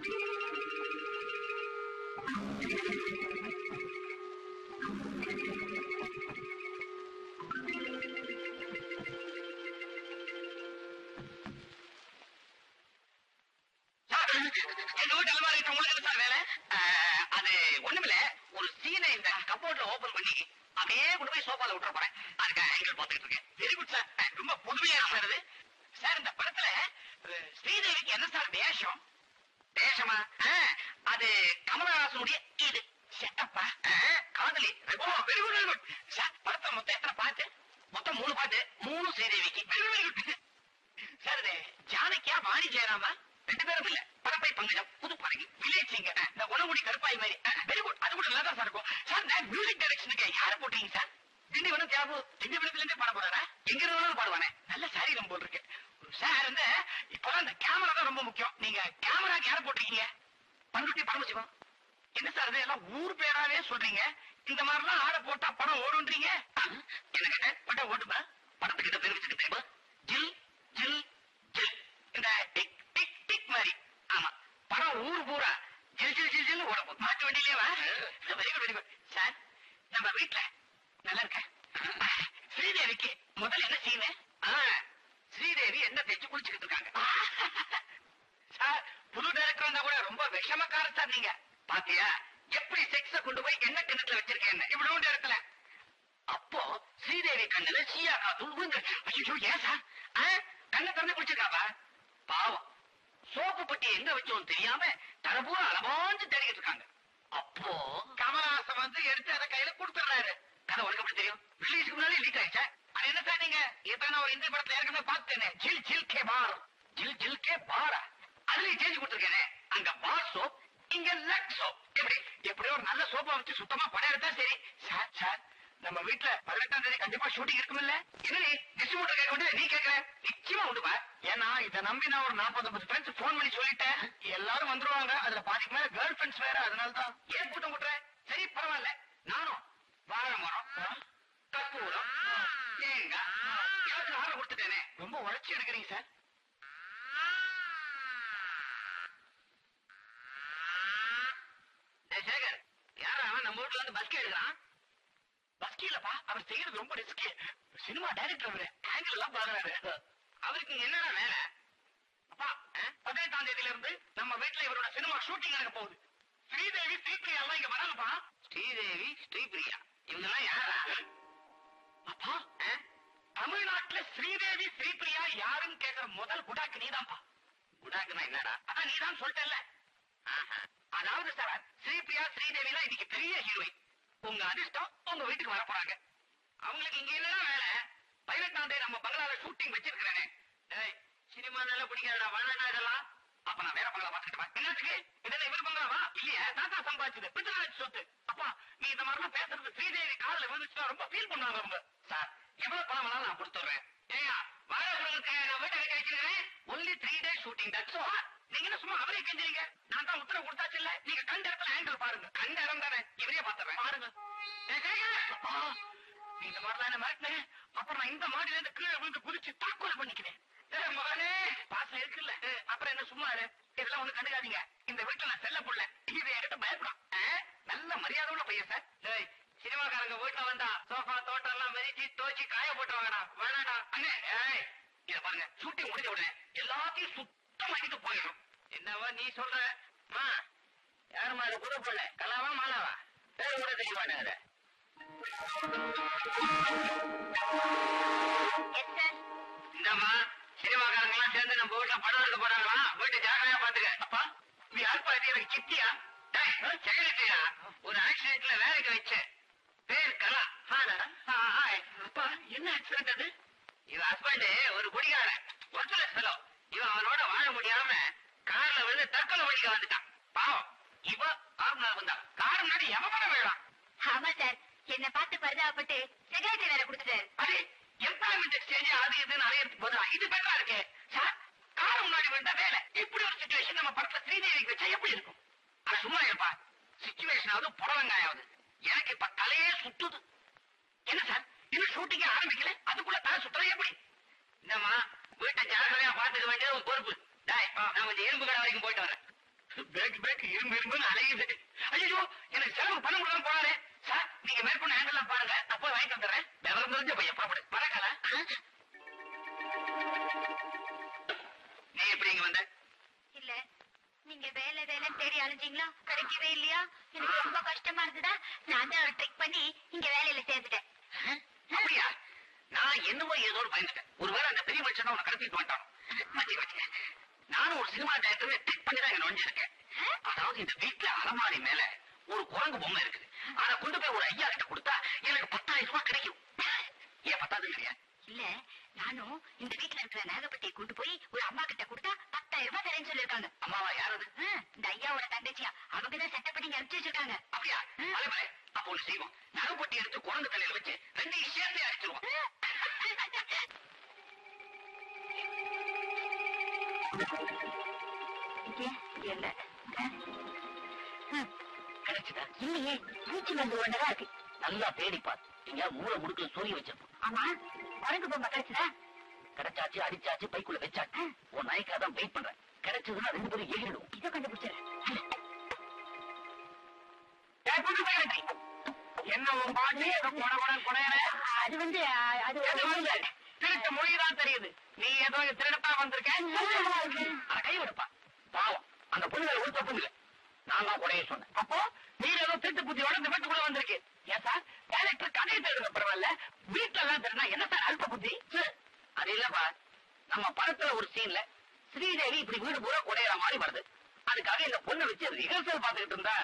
Thank you. Tindivanam Thiyagu திண்டிவனத்துல இருந்தே பாட போறாரா? எங்க இருந்தாலும் பாடுவானே. நல்ல சாரீரம் போல் இருக்கு சார் வந்து இப்பதான் இந்த கேமரா தான் ரொம்ப முக்கியம். நீங்க கேமராக்கு யார போட்டிருக்கீங்க? பண்ருட்டி பரமசிவம் என்ன சார் இது? எல்லாம் ஊர் பேராவே சொல்றீங்க. இந்த மாதிரிலாம் ஆட போட்டா படம் ஓடுன்றீங்க? என்ன கேட்ட படம் ஓடுமா? படத்துக்கிட்ட தெரிவிச்சுட்டு தெரியுமா? ஜில் ஜில் ஜில். இந்த டிக் டிக் டிக் மாதிரி. ஆமா. படம் ஊர் பூரா ஜில் ஜில் ஜில் ஜில் ஓட மாட்டு வண்டியிலே வா. Very good very good. Sir நம்ம வீட்ல நல்லா இருக்க ஸ்ரீதேவிக்கு முதல்ல என்ன சீனு ஸ்ரீதேவி என்ன தைச்சு குளிச்சுக்கிட்டு இருக்காங்க. சார் புது டைரக்டர் வந்தா கூட ரொம்ப விஷமக்கார சார் நீங்க. பாத்தியா? எப்படி செக்ஸ கொண்டு போய் என்ன கிணத்துல வச்சிருக்கேன் இவ்வளவு இடத்துல. அப்போ ஸ்ரீதேவி கண்ணுல சீயா காத்து விழுந்து ஐயோ ஏன் சார்? கண்ணை திறந்து குடிச்சிருக்காப்பா பாவம். சோப்பு பட்டி எங்க வச்சோம் தெரியாம தரப்பூரா அளவாஞ்சு தேடிக்கிட்டு இருக்காங்க. அப்போ கமலஹாசன் வந்து எடுத்து அதை கையில கொடுத்துறாரு கதை உனக்கு எப்படி தெரியும்? ரிலீஸ்க்கு முன்னாடி லீக் ஆயிடுச்சா? அது என்ன சார் நீங்க? இப்ப நான் ஒரு இந்த படத்துல ஏற்கனவே பார்த்தேனே. ஜில் ஜில் கே பார். ஜில் ஜில் கே பாரா. அதுலயும் சேஞ்ச் கொடுத்துருக்கேனே. அங்க பார் சோப் இங்க லக் சோப். எப்படி? எப்படியோ ஒரு நல்ல சோப்பா வச்சு சுத்தமா படம் எடுத்தா சரி. சார் சார் நம்ம வீட்டுல பதினெட்டாம் தேதி கண்டிப்பா ஷூட்டிங் இருக்குமில்ல? என்ன நீ டிஸ்ட்ரிபியூட்டர் கேட்க வேண்டிய நீ கேட்கற? நிச்சயமா உண்டுமா ஏன்னா இத நம்பி நான் ஒரு நாற்பது ஐம்பது ஃப்ரெண்ட்ஸ் போன் பண்ணி சொல்லிட்டேன். எல்லாரும் வந்துருவாங்க. அதுல பாதிக்கு மேல கேர்ள் ஃப்ரெண்ட்ஸ் வேற அதனால தான் ஏன் கூட்டம் கூட்டுற? உழைச்சி எடுக்கிறீங்க சார். சேகர் யாரா அவன்? நம்ம வீட்டுல இருந்து பஸ்கி எடுக்கிறான். பஸ்கி இல்லப்பா அவர் செய்யறது ரொம்ப ரிஸ்கி சினிமா டைரக்டர் அவரு. ஆங்கிள் எல்லாம் பாக்குறாரு அவருக்கு என்னடா வேலை? அப்பா பதினெட்டாம் தேதியில இருந்து நம்ம வீட்டுல இவரோட சினிமா ஷூட்டிங் நடக்க போகுது. ஸ்ரீதேவி ஸ்ரீபிரியா எல்லாம் இங்க வராங்கப்பா ஸ்ரீதேவி ஸ்ரீபிரியா. இவங்க எல்லாம் யாரா? அப்பா தமிழ்நாட்டுல ஸ்ரீதேவி ஸ்ரீபிரியா யாருன்னு கேக்குற முதல் குடாக்கு நீதான்ப்பா. குடாக்குனா என்னடா? அதான் நீதான் சொல்லிட்டல அதாவது சார் ஸ்ரீபிரியா ஸ்ரீதேவிலாம் இன்னைக்கு பெரிய ஹீரோயின் உங்க அதிர்ஷ்டம் உங்க வீட்டுக்கு வர போறாங்க. அவங்களுக்கு இங்க என்ன வேலை? பதினெட்டாம் தேதி நம்ம பங்களால ஷூட்டிங் வச்சிருக்கிறேனே. டேய் சினிமா நல்லா பிடிக்காதடா வேணாடா இதெல்லாம். அப்ப நான் வேற பங்களா பாத்துக்கிட்டு என்னத்துக்கு? இதெல்லாம் இவர் பங்களாவா இல்லையா தாத்தா சம்பாதிச்சது. பித்தராஜ் சொத்து. அப்பா நீ இந்த மாதிரிலாம் பேசுறது ஸ்ரீதேவி காலில் விழுந்துச்சுன்னா ரொம்ப ஃபீல் பண்ணுவாங்க ரொம்ப. சார் எவ்வளவு பணம் வேணாலும் நான் கொடுத்துறேன். ஏயா வாழ உங்களுக்கு நான் வீட்டை கட்டி வச்சிருக்கிறேன். Only three days shooting that's நீங்க என்ன சும்மா அவரே கெஞ்சுறீங்க? நான் தான் உத்தரவு கொடுத்தாச்சு இல்ல? நீங்க கண்ட இடத்துல ஆங்கிள் பாருங்க. கண்ட இடம் தானே. இவரே பாத்துறேன் பாருங்க. நீ இந்த மாதிரிலாம் என்ன மிரட்டின? அப்புறம் நான் இந்த மாடியில இருந்து கீழே விழுந்து குதிச்சு தாக்குதல் பண்ணிக்கிறேன். மகனே பாசம் இருக்குல்ல? அப்புறம் என்ன சும்மா இதெல்லாம் ஒண்ணு கண்டுக்காதீங்க. இந்த வீட்டுல நான் செல்ல புள்ள. இது என்கிட்ட பயப்படும். நல்ல மரியாதை உள்ள பையன் சார். சினிமாக்காரங்க வீட்டுல வந்தா சோஃபா தோட்டம் எல்லாம் மெரிச்சு தோச்சி காய போட்டு வாங்கடா வேணாடா. அண்ணே ஏய் இத பாருங்க ஷூட்டிங் முடிஞ்ச உடனே எல்லாத்தையும் சுத்தமாக்கிட்டு போயிடும் என்னவா நீ சொல்ற. மா யாருமா அது புது பிள்ளை கலாவா மாலாவா? பேர் கூட தெரிய மாட்டேங்குது இந்தம்மா சினிமாக்காரங்க எல்லாம் சேர்ந்து நம்ம வீட்டுல படம் எடுக்க போறாங்களா? வீட்டு ஜாக்கிரதையா பாத்துக்க. அப்பா நீ யாருப்பா இது எனக்கு சித்தியா? ஒரு ஆக்சிடென்ட்ல வேலைக்கு வச்சேன் பேர் கலா அப்பா என்ன ஆக்சிடென்ட் அது இவன் ஹஸ்பண்ட் ஒரு குடிகாரன் ஒர்த்லெஸ் ஃபெலோ இவன் அவனோட வாழ முடியாம கார்ல விழுந்து பண்ணிக்க வந்துட்டான். பாவம் இவ கார் வந்தா. கார் முன்னாடி எவன வேணாம் ஆமா சார். என்ன பார்த்து பரிதாபப்பட்டு செக்ரட்டரி வேற கொடுத்துட்டாரு. அது எம்ப்ளாய்மெண்ட் எக்ஸ்சேஞ்ச் அது இதுன்னு அலையறதுக்கு போதா இது பெட்டரா இருக்கு? சார் கார் முன்னாடி விழுந்த வேலை. இப்படி ஒரு சுச்சுவேஷன் நம்ம படத்துல ஸ்ரீதேவிக்கு வச்சா எப்படி இருக்கும்? ஆனா சும்மா இருப்பா. சுச்சுவேஷன் ஆகுது புடலங்காயாவது எனக்கு இப்ப தலையே சுத்துது. என்ன சார்? இன்னும் ஷூட்டிங் ஆரம்பிக்கல? அதுக்குள்ள தலை சுத்துறது எப்படி? இந்தம்மா வீட்டை ஜாக்கிரதையா பாத்துக்க வேண்டியது பொறுப்பு. நான் கொஞ்சம் எறும்பு கடை வரைக்கும் போயிட்டு வரேன். பேக் பேக் இரும்பு இரும்பு அலையுது ஐயோ எனக்கு செலவு பண்ண முடியல போனாலே. சார் நீங்க மேற்கொண்டு ஹேண்டில் பாருங்க. நான் வாங்கி தந்துடுறேன் விவரம் தெரிஞ்ச பையன் புறப்படு பறக்கல நீ எப்படி இங்க வந்த? இல்ல. நீங்க வேலை வேலை தேடி அலைஞ்சீங்களா? கிடைக்கவே இல்லையா? எனக்கு ரொம்ப கஷ்டமா இருந்ததா? நான் தான் ஒரு ட்ரிக் பண்ணி இங்க வேலையில சேர்ந்துட்டேன். அப்படியா? நான் என்னவோ ஏதோ பயந்துட்டேன். ஒருவேளை அந்த பெரிய மனுஷன் உன கடத்திட்டு வந்துட்டான்? நானும் ஒரு சினிமா டேரக்டர் டிக் பண்ணி தான் இங்க நுழைஞ்சிருக்கேன். அதாவது இந்த வீட்டுல அலமாரி மேல ஒரு குரங்கு பொம்மை இருக்குது. அதை கொண்டு போய் ஒரு ஐயா கிட்ட கொடுத்தா எனக்கு பத்தாயிரம் ரூபாய் கிடைக்கும். ஏன் பத்தாது இல்லையா? இல்ல நானும் இந்த வீட்டுல இருக்கிற நாகப்பட்டியை கொண்டு போய் ஒரு அம்மா கிட்ட கொடுத்தா பத்தாயிரம் ரூபாய் தரேன்னு சொல்லிருக்காங்க அம்மாவா யாரது? இந்த ஐயாவோட தங்கச்சியா. அவங்க தான் சட்டப்படி அனுப்பிச்சு வச்சிருக்காங்க. அப்படியா? அப்ப ஒண்ணு செய்வோம். நகைப்பட்டி எடுத்து குரங்கு தலையில வச்சு ரெண்டையும் சேர்ந்தே அடிச்சிருவோம். கிடைச்சுதா இல்லையே பூச்சி மருந்து ஒண்ணுதான் இருக்கு நல்லா தேடி பார் இங்க மூளை முடுக்குல சொறி வச்சிருப்போம் ஆமா குரங்கு பொம்மை கிடைச்சதா கிடைச்சாச்சு அடிச்சாச்சு பைக்குள்ள வச்சாச்சு உன் நாய்க்காக தான் வெயிட் பண்றேன் கிடைச்சதுன்னா ரெண்டு பேரும் எகிரிடும் இதை என்ன உன் பாட்டு? அது வந்து அது திருட்டு மொழிதான் தெரியுது. நீ ஏதோ திருடப்பா வந்திருக்க? கை விடுப்பா. பாவம். அந்த பொண்ணுகளை ஒரு தப்பு இல்லை. நான் தான் கொடைய சொன்னேன். அப்போ நீ ஏதோ திருட்டு புத்தியோட இந்த வீட்டுக்குள்ள வந்திருக்கு. ஏன் சார்? டேரக்டர் கதையை தேடுங்க பரவாயில்ல. வீட்டுல எல்லாம் திருடா என்ன சார் அல்ப புத்தி? அது இல்லப்பா நம்ம படத்துல ஒரு சீன்ல ஸ்ரீதேவி இப்படி வீடு பூரா குடையிற மாதிரி வருது. அதுக்காக இந்த பொண்ணு வச்சு ரிஹர்சல் பாத்துக்கிட்டு இருந்தா.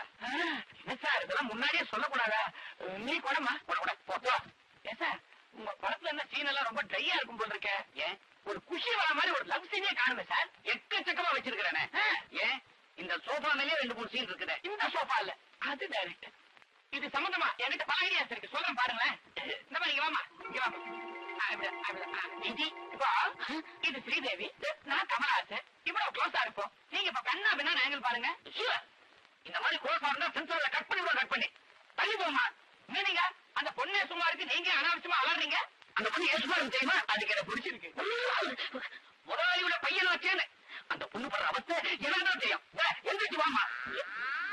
என்ன சார்? இதெல்லாம் முன்னாடியே சொல்லக்கூடாதா? நீ கூடமா கூட கூட. போ, போ. ஏன் சார்? உங்க படத்துல என்ன சீன் எல்லாம் ரொம்ப ட்ரையா இருக்கும் போல இருக்க? ஏன்? ஒரு குஷி வர மாதிரி ஒரு லவ் சீனே காணுமே சார் எக்கச்சக்கமா வச்சிருக்கிறேனே. ஏன்? இந்த சோஃபா மேலே ரெண்டு மூணு சீன் இருக்குது. இந்த சோஃபா இல்ல அது டைரக்ட் இது சம்பந்தமா? என்கிட்ட பல ஐடியாஸ் இருக்கு. சொல்றேன் பாருங்களேன். இந்த மாதிரி வாமா இங்க வாமா ஆ, இப்படி, இது ஸ்ரீதேவி. நான் கமலஹாசன் இவ்வளவு க்ளோஸா இருப்போம். நீங்க இப்ப கண்ணா பின்னா ஆங்கிள் பாருங்க. இந்த மாதிரி க்ளோஸா இருந்தா சென்சார்ல கட் பண்ணி கூட கட் பண்ணி. தள்ளி போமா நீங்க அந்த பொண்ணே சும்மா இருக்கு நீங்க அனாவசியமா அலறீங்க? அந்த பொண்ணு ஏசுமா தெரியுமா? அதுக்கு எனக்கு பிடிச்சிருக்கு. முதலாளியோட பையன் வச்சேன்னு. அந்த பொண்ணு படுற அவஸ்தை எனக்கு தான் தெரியும். எந்திரிச்சு வாமா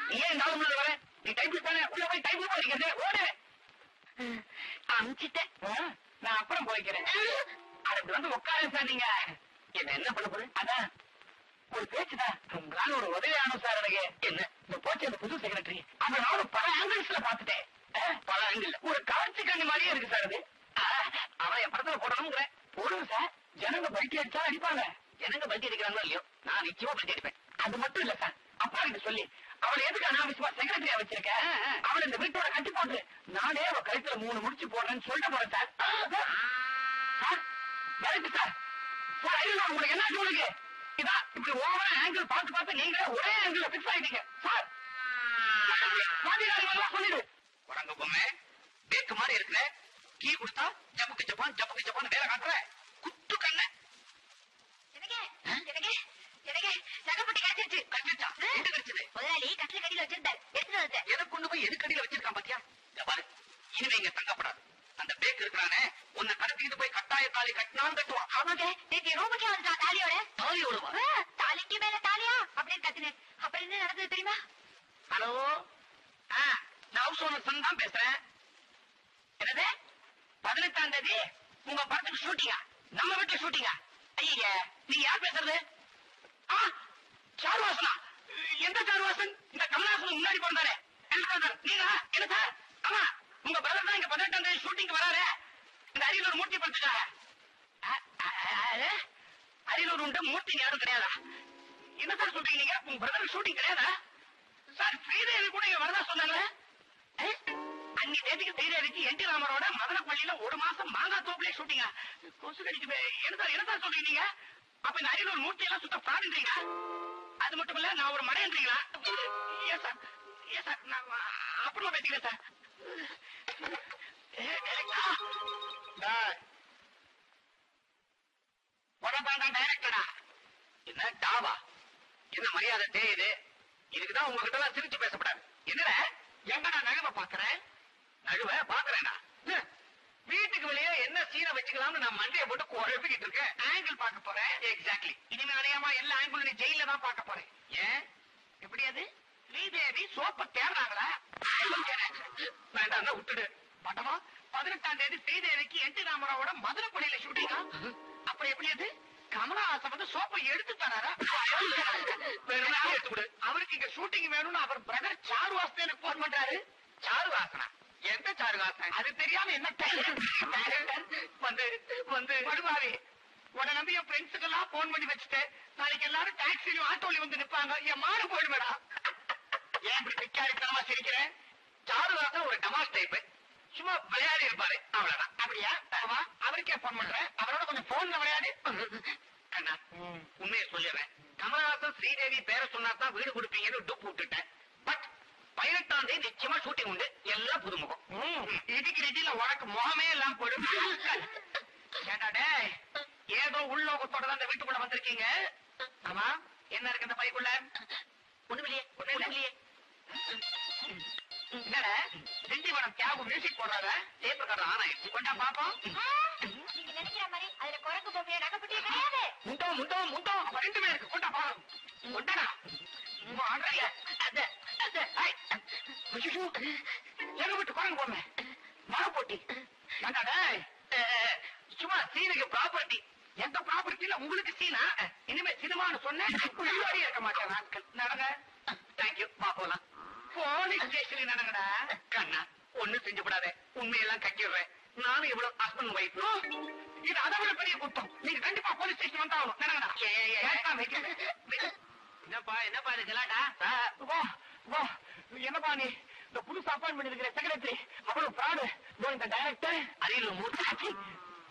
நீ ஏன் நாலு முன்னாடி வர? நீ டைப் தானே? உள்ள போய் டைப் பண்ணிக்கிறது ஓடு. அமிச்சிட்டேன் நான் அப்புறம் போய்க்கிறேன். அதுக்கு வந்து உட்கார சார் நீங்க. என்ன என்ன பண்ண போறேன் அதான். ஒரு பேச்சுதான் உங்களால ஒரு உதவி ஆனும் சார் எனக்கு. என்ன? இந்த போச்சு அந்த புது செக்ரட்டரி அதை நானும் பல ஆங்கிள்ஸ்ல பாத்துட்டேன் அஹ், பல ஆங்கிள் ஒரு கவர்ச்சி கண்ணி மாதிரியே இருக்கு சார் அது அஹ், அவன் என் படத்துல போடணுங்கிற போடுங்க சார் ஜனங்க பல்ட்டி அடிச்சா அடிப்பாங்க. எனக்கு பல்ட்டி அடிக்கிறாங்களோ இல்லையோ? நான் நிச்சயமா பல்ட்டி அடிப்பேன். அது மட்டும் இல்ல சார். அப்பா எனக்கு சொல்லி அவளை எதுக்கு அனாவசியமா செக்ரட்டரியா வச்சிருக்க? அவளை இந்த வீட்டோட கட்டி போட்டு நானே அவ கழுத்துல மூணு முடிச்சு போடுறேன்னு சொல்லிட்டு போறேன் sir. Sir correct sir. Sir ஐயோ உங்களுக்கு என்ன சொல்லுங்க இதான் இப்படி ஓவரா ஆங்கிள் பார்த்து பார்த்து நீங்களே ஒரே ஆங்கிள் பிக்ஸ் ஆயிட்டீங்க. சார் சொல்லிடு குரங்கு பொம்மை. பேக்கு மாதிரி இருக்கிற கீ கொடுத்தா ஜப்புக்கு ஜப்பான் ஜப்புக்கு ஜப்பான் வேலை காட்டுற குத்து கண்ண எனக்கு எனக்கு எனக்கு கட்டிச்சா கிடைச்சது முதலாளி கட்டில கடியில வச்சிருந்தாரு. எடுத்துட்டு எதை கொண்டு போய் எது கடியில வச்சிருக்கான் பாத்தியா? பாரு. இனிமே இங்க தங்கப்படாது. அந்த பேக் இருக்கிறானே உன்னை கடத்திட்டு போய் கட்டாய தாலி கட்டினான் கட்டுவான். ஆமாங்க. நேற்று ரூமுக்கே வந்துட்டான் தாலியோட. தாலியோட தாலிக்கு மேல தாலியா? அப்படின்னு கத்துனேன். அப்புறம் என்ன நடந்தது தெரியுமா? ஹலோ? நான் ஹவுஸ் ஓனர் தான் பேசுறேன். என்னது? பதினெட்டாம் தேதி உங்க படத்துக்கு ஷூட்டிங்கா நம்ம வீட்டு ஷூட்டிங்கா ஐயா நீங்க யார் பேசுறது ஆ சாருவாசனா எந்த சாருவாசன் இந்த கமலஹாசன் முன்னாடி பிறந்தாரே என் நீங்க என்ன சார்? ஆமா. உங்க பிரதர் தான் இங்க பதினெட்டாம் தேதி ஷூட்டிங் வராரு. இந்த அரியலூர் மூர்த்தி படத்துக்காக அரியலூர் உண்டு மூர்த்தி யாரும் கிடையாதா? என்ன சார் சொல்றீங்க நீங்க? உங்க பிரதர் ஷூட்டிங் கிடையாதா? சார் ஸ்ரீதேவி கூட இங்க வரதா சொன்னாங்களே ஏ? அன்னி தேதிக்கு ஸ்ரீதேவிக்கு என் டி ராமரோட மதனப்பள்ளியில ஒரு மாசம் மாங்காய் தோப்புலயே ஷூட்டிங்கா கொசு கடிக்குமே என்ன சார் என்ன சார் சொல்றீங்க நீங்க? அப்ப இந்த அரியலூர் மூர்த்தி எல்லாம் சுத்த பிராடுன்றீங்க அது மட்டும் இல்ல நான் ஒரு மடைன்றீங்களா ஏன் சார் ஏன் சார் நான் அப்புறமா பேசிக்கிறேன் சார் ஏ, director. டேய். உடம்பாண்டா டைரக்டரா என்ன டாவா? என்ன மரியாதை தெரியுது இதுக்குதான் உங்ககிட்ட எல்லாம் சிரிச்சு பேசப்படாது. என்னடா? எங்க நான் நழுவ பாக்குறேன் நழுவ பாக்குறேனா ஹம். வீட்டுக்கு வெளியே என்ன சீனை வச்சுக்கலாம்னு நான் மண்டையை போட்டு குழப்பிக்கிட்டு இருக்கேன். ஆங்கிள் பார்க்க போறேன். எக்ஸாக்ட்லி இனிமே அடையாம எல்லா ஆங்கிள் நீ ஜெயில தான் பார்க்க போறேன். ஏன்? எப்படி அது? ஸ்ரீதேவி சோப்ப தேடுறாங்களா வேண்டாம் விட்டுடு. பட்டமா பதினெட்டாம் தேதி ஸ்ரீதேவிக்கு என் டி ராமராவோட மதுரப்பள்ளியில ஷூட்டிங்கா அப்புறம் எப்படி அது? கமலஹாசன் வந்து சோப்பை எடுத்து தராரா? வேணும்னா எடுத்து கொடு அவருக்கு இங்க ஷூட்டிங் வேணும்னு அவர் பிரதர் சாரு வாசன் எனக்கு போன் பண்றாரு. சாரு வாசனா எந்த சாரு வாசன் அது தெரியாம என்ன வந்து வந்து. படுவாரி உன்னை நம்பி என் ஃப்ரெண்ட்ஸுக்கு எல்லாம் போன் பண்ணி வச்சுட்டேன். நாளைக்கு எல்லாரும் டாக்ஸிலும் ஆட்டோலயும் வந்து நிப்பாங்க. என் மாடு போயிடுவேடா ஏன் இப்படி பிக்காரித்தனமா சிரிக்கிறேன்? சாருதாசன் ஒரு டமாஸ் டைப் சும்மா விளையாடி இருப்பாரு. அவ்வளவுதான். அப்படியா? ஆமா. அவருக்கே போன் பண்றேன். அவரோட கொஞ்சம் போன்ல விளையாடி. அண்ணா உண்மையை சொல்லிடுறேன் கமலஹாசன் ஸ்ரீதேவி பேரை சொன்னா தான் வீடு கொடுப்பீங்கன்னு டுப் விட்டுட்டேன் பட் பதினெட்டாம் தேதி நிச்சயமா ஷூட்டிங் உண்டு. எல்லாம் புதுமுகம். இடிக்கு இடியில உனக்கு முகமே எல்லாம் போடும். ஏண்டா டேய்? ஏதோ உள்நோக்கத்தோட தான் இந்த வீட்டுக்குள்ள வந்திருக்கீங்க? ஆமா. என்ன இருக்கு இந்த பைக்குள்ள? ஒண்ணுமில்லையே ஒண்ணுமில்லையே என்னடா? தியாகு மியூசிக் போடுறாத? டேப் ரெக்கார்டர் ஆன் ஆயிடுச்சு. கொண்டா பாப்போம் நீங்க நினைக்கிற மாதிரி அதுல குரங்கு பொம்மையோ நகைப்பட்டியோ கிடையாது. முண்டோ முண்டோ முண்டோ. அப்ப ரெண்டுமே இருக்கு. கொண்டா பாருங்க கொண்டாடா. உங்க ஆடுறீங்க அத ஐயோ. குரங்கு மழை போட்டி. அஹ், சும்மா சீனுக்கு ப்ராப்பர்ட்டி எந்த ப்ராப்பர்ட்டில உங்களுக்கு சீனா? இனிமே சினிமான்னு சொன்னேன். இருக்க மாட்டேன். நாட்கள். நடங்க. தேங்க்யூ பா போலீஸ் ஸ்டேஷன்ல நடங்கடா கண்ணா ஒண்ணு செஞ்சு விடாத உண்மையெல்லாம் கட்டிடுறேன் நானும் இவ்வளவு ஹஸ்பண்ட் ஒய்ஃப் இது அதை விட பெரிய குத்தம் நீங்க கண்டிப்பா போலீஸ் ஸ்டேஷன் வந்தாகணும். நடங்கடா என்னப்பா என்னப்பா இது கலாட்டா? என்னப்பா நீ? இந்த புதுசு அப்பாயின்மெண்ட் இருக்கிற செக்ரட்டரி அவ்வளவு பிராடு இந்த டைரக்டர் அரியலூர் மூர்த்தி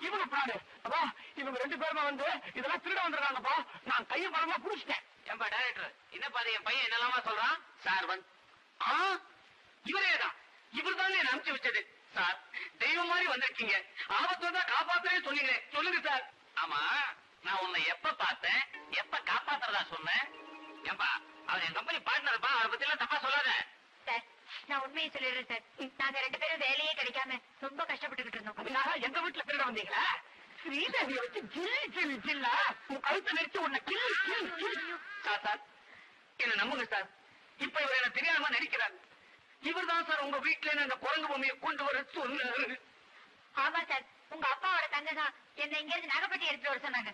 இவங்க பிராடு அப்பா இவங்க ரெண்டு பேருமே வந்து இதெல்லாம் திருட வந்திருக்காங்கப்பா. நான் கையை பரமா புடிச்சிட்டேன். ஏன்பா டைரக்டர் என்னப்பா என் பையன் என்னலாமா சொல்றான்? சார் வந்து ஆ? இவரே தான் இவர் தான் என்ன அனுப்பிச்சு வச்சது. சார் தெய்வம் மாதிரி வந்திருக்கீங்க. ஆபத்து வந்தா காப்பாத்தவே சொன்னீங்க சொல்லுங்க சார். ஆமா நான் உன்னை எப்ப பார்த்தேன்? எப்ப காப்பாத்துறதா சொன்னேன்? ஏன்பா அவர் என் கம்பெனி பார்ட்னர்ப்பா அவரை பத்தி எல்லாம் தப்பா சொல்லாத. சார் நான் உண்மையை சொல்லிடுறேன் சார். நாங்க ரெண்டு பேரும் வேலையே கிடைக்காம ரொம்ப கஷ்டப்பட்டுக்கிட்டு இருந்தோம். எங்க வீட்டுல திருட வந்தீங்களா? ஸ்ரீதேவியை வச்சு ஜில்லு ஜில்லு ஜில்லா. உன் கழுத்தை நெரிச்சு உன்னை கிள்ளு. சார் சார் என்ன நம்புங்க சார். இப்ப இவர் என்ன தெரியாம நடிக்கிறார். இவர் தான் சார் உங்க வீட்டுல அந்த குரங்கு பொம்மையை கொண்டு வர சொன்னாரு. ஆமா சார். உங்க அப்பாவோட தங்க தான் என்ன இங்க இருந்து நகைப்பட்டி எடுத்துட்டு வர சொன்னாங்க.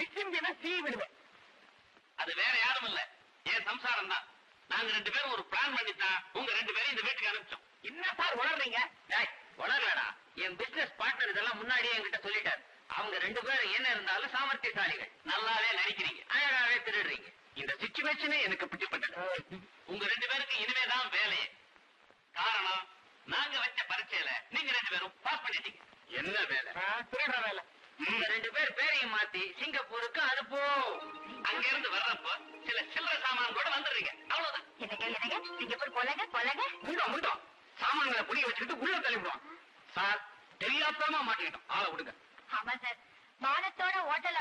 விசிம்பினா சீ விடுவேன். அது வேற யாரும் இல்ல. என் சம்சாரம் தான். நாங்க ரெண்டு பேரும் ஒரு பிளான் பண்ணி தான் உங்க ரெண்டு பேரும் இந்த வீட்டுக்கு அனுப்பிச்சோம். என்ன சார் உளறீங்க? உளறலடா என் பிசினஸ் பார்ட்னர் இதெல்லாம் முன்னாடியே என்கிட்ட சொல்லிட்டாரு. அவங்க ரெண்டு பேரும் என்ன இருந்தாலும் சாமர்த்தியசாலிகள். நல்லாவே நடிக்கிறீங்க. அழகாவே திருடுறீங்க. இந்த சிச்சுவேஷனே எனக்கு பிடிப்பட்டது உங்க ரெண்டு பேருக்கு இனிமேதான் வேலையே. காரணம் நாங்க வச்ச பரீட்சையில நீங்க ரெண்டு பேரும் பாஸ் பண்ணிட்டீங்க. என்ன வேலை? திருடுற வேலை. இந்த ரெண்டு பேர் பேரையும் மாத்தி சிங்கப்பூருக்கு அனுப்போ. அங்க இருந்து வர்றப்போ சில சில்லற சாமான் கூட வந்துடுறீங்க. அவ்வளவுதான். என்னங்க என்னங்க? சிங்கப்பூர் போலங்க போலங்க? முண்டோம் முண்டோம் சாமான்களை புடிய வச்சுக்கிட்டு உள்ள தள்ளிவிடுவோம். சார் தெரியாத்தமா மாட்டிக்கிட்டோம். ஆளை விடுங்க. ஆமா சார். மானத்தோட ஹோட்டல்ல